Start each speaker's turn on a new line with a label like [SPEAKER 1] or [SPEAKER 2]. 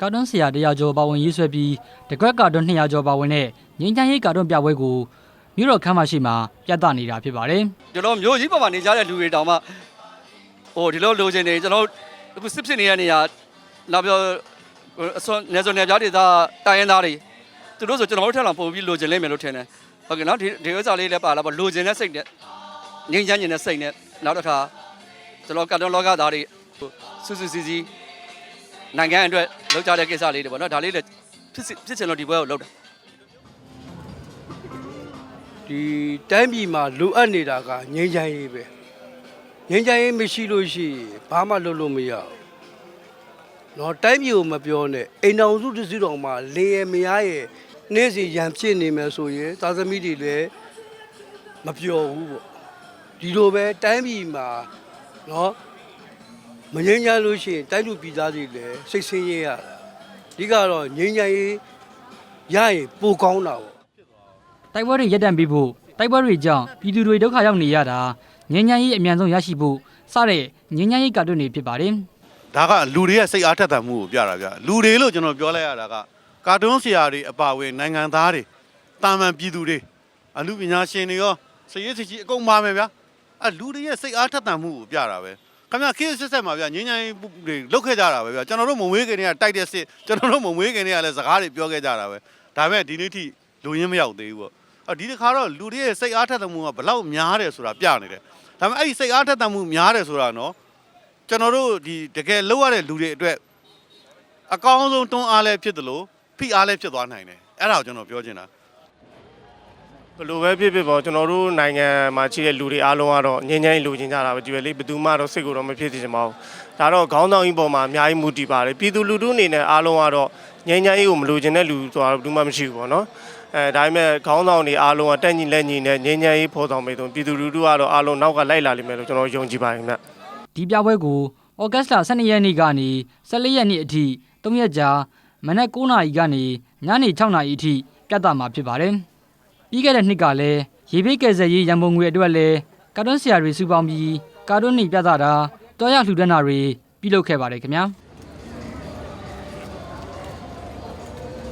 [SPEAKER 1] ကာတွန်းဆရာတရားကျော်ပါဝင်ရေးဆွဲပြီးတကွက်ကာတွန်း200ကျော်ပါဝင်တဲ့ငင်းချမ်းရေးကာတွန်းပြပွဲကိုမြို့တော်ခမ်းမရှိမှာပြသနေတာဖြစ်ပါတယ်
[SPEAKER 2] ကျွန်တော်မျိုးကြီးပေါ်မှာနေကြတဲ့လူတွေတောင်မှဟိုဒီလိုလိုချင်နေကျွန်တော်အခုစစ်ဖြစ်နေတဲ့နေရာနောက်ပြောအစွန်နေစွန်နေပြားတွေသားတိုင်းရင်းသားတွေသူတို့ဆိုကျွန်တော်တို့ထက်လောင်ပို့ပြီးလိုချင်လိမ့်မယ်လို့ထင်တယ်ဟုတ်ကဲ့နော်ဒီဒီဥစ္စာလေးလည်းပါလာပေါ့လိုချင်တဲ့စိတ်နဲ့ငြိမ်းချမ်းနေတဲ့စိတ်နဲ့နောက်တစ်ခါကျွန်တော်ကတ်တွန်းလောကသားတွေစူးစူးစီးစီး နိုင်ငံအတွက်လောက်ကြတဲ့ကိစ္စလေးတွေပေါ့နော်ဒါလေးလည်းဖြစ်စီဖြစ်ချင်လို့ဒီပွဲကိုလုပ်တာ
[SPEAKER 3] ဒီတိုင်းပြည်မှာလိုအပ်နေတာကငြိမ်းချမ်းရေးပဲငြိမ်းချမ်းရေးမရှိလို့ရှိရင်ဘာမှလုပ်လို့မရဘူးเนาะတိုင်းပြည်ကိုမပြောနဲ့အိမ်တော်စုတစ်စုတော်မှာလင်းရမရရဲ့နေ့စီရန်ဖြစ်နေမယ်ဆိုရင်သာသမီတွေလည်းမပြောဘူးပေါ့ဒီလိုပဲတိုင်းပြည်မှာเนาะ မငြိမ်းချမ်းလို့ရှိရင်တိုင်းလူပြည်သားတွေလည်းစိတ်ဆင်းရဲရတာအဓိကတော့ငြိမ်းချမ်းရေးရရင်ပိုကောင်းတာပေါ့
[SPEAKER 1] တိုက်ပွဲတွေရပ်တန့်ပြီးဖို့တိုက်ပွဲတွေကြောင့်ပြည်သူတွေဒုက္ခရောက်နေရတာငင်းချမ်းရေးအမြန်ဆုံးရရှိဖို့စတဲ့ငင်းချမ်းရေးကာတွန်းတွေဖြစ်ပါတယ်
[SPEAKER 4] ဒါကလူတွေရဲ့စိတ်အားထက်သန်မှုကိုပြတာဗျလူတွေလို့ကျွန်တော်ပြောလိုက်ရတာကကာတွန်းဆရာတွေအပါအဝင်နိုင်ငံသားတွေတာမန်ပြည်သူတွေအမှုပညာရှင်တွေရောစည်ရည်စီအကုန်ပါမယ်ဗျာအဲလူတွေရဲ့စိတ်အားထက်သန်မှုကိုပြတာပဲ ခင်ဗျခေတ်ဆက်ဆက်မှာဗျငင်းငိုင်းတွေလုတ်ခဲ့ကြတာပဲဗျကျွန်တော်တို့မဝေးခင်တွေကတိုက်တဲ့စစ်ကျွန်တော်တို့မဝေးခင်တွေကလည်းစကားတွေပြောခဲ့ကြတာပဲဒါပေမဲ့ဒီနေ့ထိလူရင်းမရောက်သေးဘူးပေါ့အော်ဒီတစ်ခါတော့လူတွေရဲ့စိတ်အားထက်သန်မှုကဘလောက်များတယ်ဆိုတာပြနေတယ်ဒါပေမဲ့အဲ့ဒီစိတ်အားထက်သန်မှုများတယ်ဆိုတာနော်ကျွန်တော်တို့ဒီတကယ်လောက်ရတဲ့လူတွေအတွက်အကောင်းဆုံးတွန်းအားလည်းဖြစ်တယ်လို့ဖိအားလည်းဖြစ်သွားနိုင်တယ်အဲ့ဒါကိုကျွန်တော်ပြောချင်တာ
[SPEAKER 5] ဘယ်လိုပဲဖြစ်ဖြစ်ပေါ့ကျွန်တော်တို့နိုင်ငံမှာရှိတဲ့လူတွေအားလုံးကတော့ငြိမ်းချမ်းရေးလိုချင်ကြတာပဲဒီပဲလေဘယ်သူမှတော့စိတ်ကိုတော့မဖြစ်စေချင်ပါဘူးဒါတော့ခေါင်းဆောင်ကြီးပေါ်မှာအများကြီးမူတည်ပါတယ်ပြည်သူလူထုအနေနဲ့အားလုံးကတော့ငြိမ်းချမ်းရေးကိုမလိုချင်တဲ့လူဆိုတာဘယ်သူမှမရှိဘူးပေါ့နော်အဲဒါပေမဲ့ခေါင်းဆောင်တွေအားလုံးကတက်ညီလက်ညီနဲ့ငြိမ်းချမ်းရေးဖော်ဆောင်ပေးတော့ပြည်သူလူထုကတော့အားလုံးနောက်ကလိုက်လာလိမ့်မယ်လို့ကျွန်တော်ယုံကြည်ပါတယ်ခင်ဗျ
[SPEAKER 1] ဒီပြပွဲကိုဩဂတ်စ်လ12ရက်နေ့ကနေ14ရက်နေ့အထိ3ရက်ကြာမနက်9:00နာရီကနေညနေ6:00နာရီအထိပြသမှာဖြစ်ပါတယ်။ ပြီးခဲ့တဲ့နှစ်ကလည်းရေဘေးကယ်ဆယ်ရေးရန်ပုံငွေအတွက်လည်းကာတွန်းဆရာတွေစုပေါင်းပြီးကာတွန်းနေပြသတာတွားရလှူဒန်းတာတွေပြုလုပ်ခဲ့ပါတယ်ခင်ဗျာ။